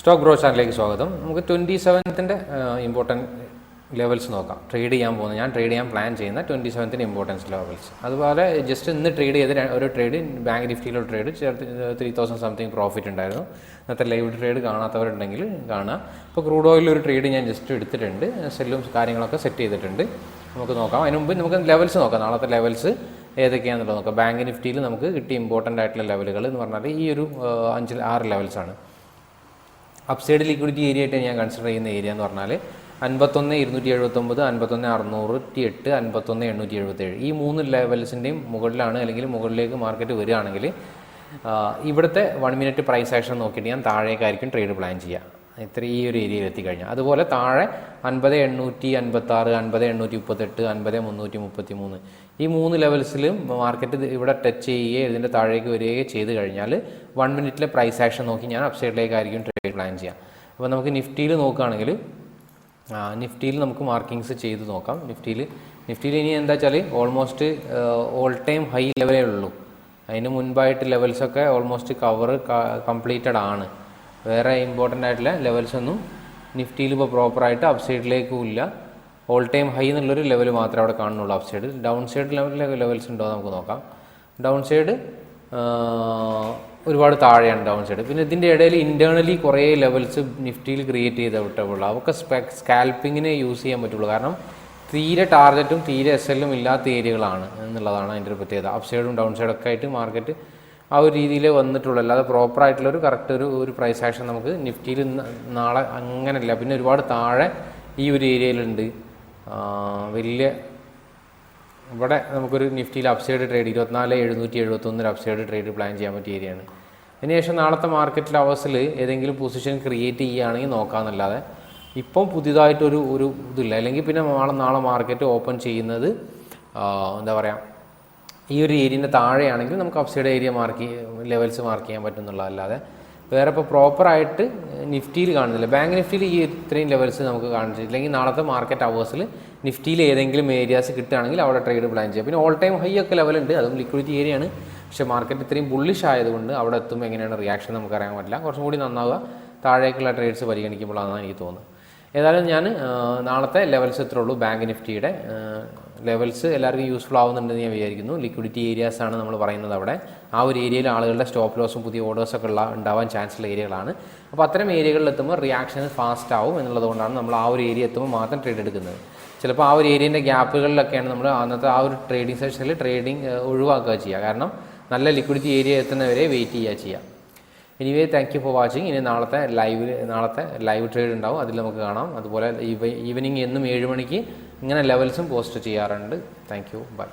Stock bro ചാനലിലേക്ക് സ്വാഗതം. നമുക്ക് ട്വന്റി സെവൻത്തിന്റെ ഇമ്പോർട്ടന്റ് ലെവൽസ് നോക്കാം. ട്രേഡ് ചെയ്യാൻ പോകുന്നത് ഞാൻ ട്രേഡ് ചെയ്യാൻ പ്ലാൻ ചെയ്യുന്ന ട്വന്റി സെവൻത്തിന്റെ ഇമ്പോർട്ടൻസ് ലെവൽസ് അതുപോലെ ജസ്റ്റ് ഇന്ന് ട്രേഡ് ചെയ്ത ഒരു ട്രേഡ് ബാങ്ക് നിഫ്റ്റിയിലൊരു ട്രേഡ് ചേർത്ത് ത്രീ തൗസൻഡ് സംതിങ് പ്രോഫിറ്റ് ഉണ്ടായിരുന്നു. ഇന്നത്തെ ലൈവ് ട്രേഡ് കാണാത്തവരുണ്ടെങ്കിൽ കാണുക ഇപ്പോൾ ക്രൂഡ് ഓയിൽ ഒരു ട്രേഡ് ഞാൻ ജസ്റ്റ് എടുത്തിട്ടുണ്ട്. സെല്ലും കാര്യങ്ങളൊക്കെ സെറ്റ് ചെയ്തിട്ടുണ്ട്. നമുക്ക് നോക്കാം. അതിന് മുമ്പ് നമുക്ക് ലെവൽസ് നോക്കാം. നാളത്തെ ലെവൽസ് ഏതൊക്കെയാണെന്നുള്ളത് നോക്കാം. ബാങ്ക് നിഫ്റ്റിയിൽ നമുക്ക് കിട്ടിയ ഇമ്പോർട്ടന്റ് ആയിട്ടുള്ള ലെവലുകൾ എന്ന് പറഞ്ഞാൽ ഈ ഒരു അഞ്ച് ആറ് ലെവൽസാണ് അപ്സൈഡ് ലിക്വിഡിറ്റി ഏരിയ ആയിട്ട് ഞാൻ കൺസിഡർ ചെയ്യുന്ന ഏരിയ എന്ന് പറഞ്ഞാൽ അൻപത്തൊന്ന് ഇരുന്നൂറ്റി എഴുപത്തൊമ്പത് അൻപത്തൊന്ന് അറുന്നൂറ്റി എട്ട് അൻപത്തൊന്ന് എണ്ണൂറ്റി എഴുപത്തേഴ് ഈ മൂന്ന് ലെവൽസിന്റെയും മുകളിലാണ് അല്ലെങ്കിൽ മുകളിലേക്ക് മാർക്കറ്റ് വരികയാണെങ്കിൽ ഇവിടുത്തെ വൺ മിനിറ്റ് പ്രൈസ് ആക്ഷൻ നോക്കിയിട്ട് ഞാൻ താഴേക്കായിരിക്കും ട്രേഡ് പ്ലാൻ ചെയ്യുക. ഇത്ര ഈ ഒരു ഏരിയയിൽ എത്തിക്കഴിഞ്ഞാൽ അതുപോലെ താഴെ അൻപത് എണ്ണൂറ്റി അൻപത്തി ആറ് അൻപത് എണ്ണൂറ്റി മുപ്പത്തെട്ട് അൻപത് മുന്നൂറ്റി മുപ്പത്തി മൂന്ന് ഈ മൂന്ന് ലെവൽസിലും മാർക്കറ്റ് ഇവിടെ ടച്ച് ചെയ്യുകയോ ഇതിന്റെ താഴേക്ക് വരികയോ ചെയ്ത് കഴിഞ്ഞാൽ വൺ മിനിറ്റിലെ പ്രൈസ് ആക്ഷൻ നോക്കി ഞാൻ അപ്സൈഡിലേക്കായിരിക്കും ട്രേഡ് പ്ലാൻ ചെയ്യാം. അപ്പോൾ നമുക്ക് നിഫ്റ്റിയിൽ നോക്കുകയാണെങ്കിൽ നിഫ്റ്റിയിൽ നമുക്ക് മാർക്കിങ്സ് ചെയ്ത് നോക്കാം. നിഫ്റ്റിയിൽ നിഫ്റ്റിയിൽ ഇനി എന്താ വെച്ചാൽ ഓൾമോസ്റ്റ് ഓൾ ടൈം ഹൈ ലെവലേ ഉള്ളൂ. അതിന് മുൻപായിട്ട് ലെവൽസൊക്കെ ഓൾമോസ്റ്റ് കവർ കംപ്ലീറ്റഡ് ആണ്. വേറെ ഇമ്പോർട്ടന്റ് ആയിട്ടുള്ള ലെവൽസ് ഒന്നും നിഫ്റ്റിയിൽ ഇപ്പോൾ പ്രോപ്പറായിട്ട് അപ്സൈഡിലേക്കും ഇല്ല. ഓൾ ടൈം ഹൈ എന്നുള്ളൊരു ലെവൽ മാത്രമേ അവിടെ കാണുന്നുള്ളൂ അപ്സൈഡ് സൈഡ് ഡൗൺ സൈഡ് ലെവലിലെ ലെവൽസ് ഉണ്ടോ നമുക്ക് നോക്കാം. ഡൗൺ സൈഡ് ഒരുപാട് താഴെയാണ് ഡൗൺ സൈഡ് പിന്നെ ഇതിന്റെ ഇടയിൽ ഇന്റേർണലി കുറേ ലെവൽസ് നിഫ്റ്റിയിൽ ക്രിയേറ്റ് ചെയ്ത വിട്ടുള്ളൂ അവർക്ക് സ്കാൽപ്പിങ്ങിനെ യൂസ് ചെയ്യാൻ പറ്റുള്ളൂ. കാരണം തീരെ ടാർഗറ്റും തീരെ എസ് എല്ലും ഇല്ലാത്ത ഏരിയകളാണ് എന്നുള്ളതാണ് അതിന്റെ ഒരു പ്രത്യേകത. അപ്സൈഡും ഡൗൺ സൈഡൊക്കെ ആയിട്ട് മാർക്കറ്റ് ആ ഒരു രീതിയിൽ വന്നിട്ടുള്ളൂ. അല്ലാതെ പ്രോപ്പർ ആയിട്ടുള്ള ഒരു കറക്റ്റ് ഒരു ഒരു പ്രൈസ് ആക്ഷൻ നമുക്ക് നിഫ്റ്റിയിൽ നാളെ അങ്ങനെയല്ല. പിന്നെ ഒരുപാട് താഴെ ഈ ഒരു ഏരിയയിലുണ്ട്. വലിയ ഇവിടെ നമുക്കൊരു നിഫ്റ്റിയിൽ അപ്സൈഡ് ട്രേഡ് ഇരുപത്തിനാല് എഴുന്നൂറ്റി എഴുപത്തൊന്നിൽ അപ്സൈഡ് ട്രേഡ് പ്ലാൻ ചെയ്യാൻ പറ്റിയ ഏരിയയാണ്. അതിനുശേഷം നാളത്തെ മാർക്കറ്റിൽ അവേഴ്സിൽ ഏതെങ്കിലും പൊസിഷൻ ക്രിയേറ്റ് ചെയ്യുകയാണെങ്കിൽ നോക്കാമെന്നല്ലാതെ ഇപ്പം പുതിയതായിട്ടൊരു ഒരു ഇതില്ല. അല്ലെങ്കിൽ പിന്നെ നാളെ നാളെ മാർക്കറ്റ് ഓപ്പൺ ചെയ്യുന്നത് എന്താ പറയുക ഈ ഒരു ഏരിയന്റെ താഴെയാണെങ്കിൽ നമുക്ക് upside area mark levels mark ചെയ്യാൻ പറ്റുന്നുള്ളതല്ലാതെ വേറെ ഇപ്പോൾ പ്രോപ്പറായിട്ട് നിഫ്റ്റിയിൽ കാണുന്നില്ല. ബാങ്ക് നിഫ്റ്റിയിൽ ഈ ഇത്രയും ലെവൽസ് നമുക്ക് കാണിച്ചില്ല ഇല്ലെങ്കിൽ നാളത്തെ മാർക്കറ്റ് അവേഴ്സിൽ നിഫ്റ്റിയിൽ ഏതെങ്കിലും ഏരിയാസ് കിട്ടുകയാണെങ്കിൽ അവിടെ ട്രേഡ് പ്ലാൻ ചെയ്യാം. പിന്നെ ഓൾ ടൈം ഹൈ ഒക്കെ ലെവലുണ്ട് അതും ലിക്വിഡിറ്റി ഏരിയയാണ് പക്ഷേ മാർക്കറ്റ് ഇത്രയും ബുള്ളിഷ് ആയതുകൊണ്ട് അവിടെ എത്തുമ്പോൾ എങ്ങനെയാണ് റിയാക്ഷൻ നമുക്ക് അറിയാൻ പറ്റില്ല. കുറച്ചും കൂടി നന്നാവുക. താഴേക്കുള്ള ട്രേഡ്സ് പരിഗണിക്കുമ്പോഴാണെന്നാണ് എനിക്ക് തോന്നുന്നത്. ഏതായാലും ഞാൻ നാളത്തെ ലെവൽസ് എത്ര ഉള്ളൂ. ബാങ്ക് നിഫ്റ്റിയുടെ ലെവൽസ് എല്ലാവർക്കും യൂസ്ഫുൾ ആവുന്നുണ്ടെന്ന് ഞാൻ വിചാരിക്കുന്നു. ലിക്വിഡിറ്റി ഏരിയാസ് ആണ് നമ്മൾ പറയുന്നത് അവിടെ. ആ ഒരു ഏരിയയിൽ ആളുകളുടെ സ്റ്റോപ്പ് ലോസും പുതിയ ഓർഡേഴ്സൊക്കെ ഉള്ള ഉണ്ടാവാൻ ചാൻസ് ഉള്ള ഏരിയകളാണ് അപ്പോൾ അത്തരം ഏരിയകളിൽ എത്തുമ്പോൾ റിയാക്ഷൻ ഫാസ്റ്റ് ആവും എന്നുള്ളതുകൊണ്ടാണ് നമ്മൾ ആ ഒരു ഏരിയ എത്തുമ്പോൾ മാത്രം ട്രേഡ് എടുക്കുന്നത്. ചിലപ്പോൾ ആ ഒരു ഏരിയന്റെ ഗ്യാപ്പുകളിലൊക്കെയാണ് നമ്മൾ അന്നത്തെ ആ ഒരു ട്രേഡിംഗ് സെഷനിൽ ട്രേഡിംഗ് ഒഴിവാക്കുക ചെയ്യുക. കാരണം നല്ല ലിക്വിഡിറ്റി ഏരിയ എത്തുന്നവരെ വെയിറ്റ് ചെയ്യുക ചെയ്യുക. Anyway thank you for watching ഇനി നാളത്തെ ലൈവ് നാളത്തെ ലൈവ് ട്രേഡ് ഉണ്ടാവും. അതിൽ നമുക്ക് കാണാം. അതുപോലെ ഈവനിങ് എന്നും ഏഴ് മണിക്ക് ഇങ്ങനെ ലെവൽസും പോസ്റ്റ് ചെയ്യാറുണ്ട്. Thank you bye